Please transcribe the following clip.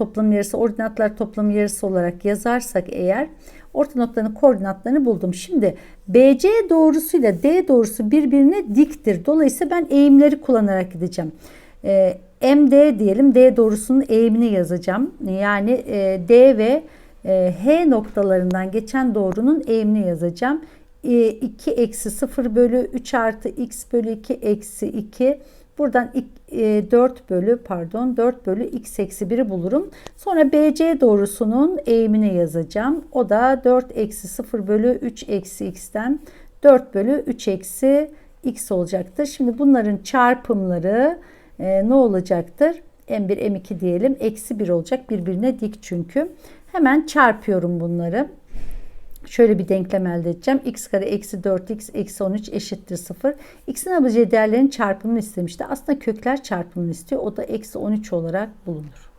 toplam yarısı ordinatlar toplam yarısı olarak yazarsak eğer orta noktanın koordinatlarını buldum. Şimdi BC doğrusuyla D doğrusu birbirine diktir. Dolayısıyla ben eğimleri kullanarak gideceğim. Ee, MD diyelim D doğrusunun eğimini yazacağım. Yani e, D ve e, H noktalarından geçen doğrunun eğimini yazacağım. E, 2 eksi 0 bölü 3 artı x bölü 2 eksi 2 Buradan 4 bölü pardon 4 bölü x eksi 1'i bulurum. Sonra BC doğrusunun eğimini yazacağım. O da 4 eksi 0 bölü 3 eksi x'ten 4 bölü 3 eksi x olacaktır. Şimdi bunların çarpımları e, ne olacaktır? M1 M2 diyelim. Eksi 1 olacak. Birbirine dik çünkü. Hemen çarpıyorum bunları. Şöyle bir denklem elde edeceğim. x kare eksi 4x eksi 13 eşittir 0. x'in alabileceği değerlerin çarpımını istemişti. Aslında kökler çarpımını istiyor. O da eksi 13 olarak bulunur.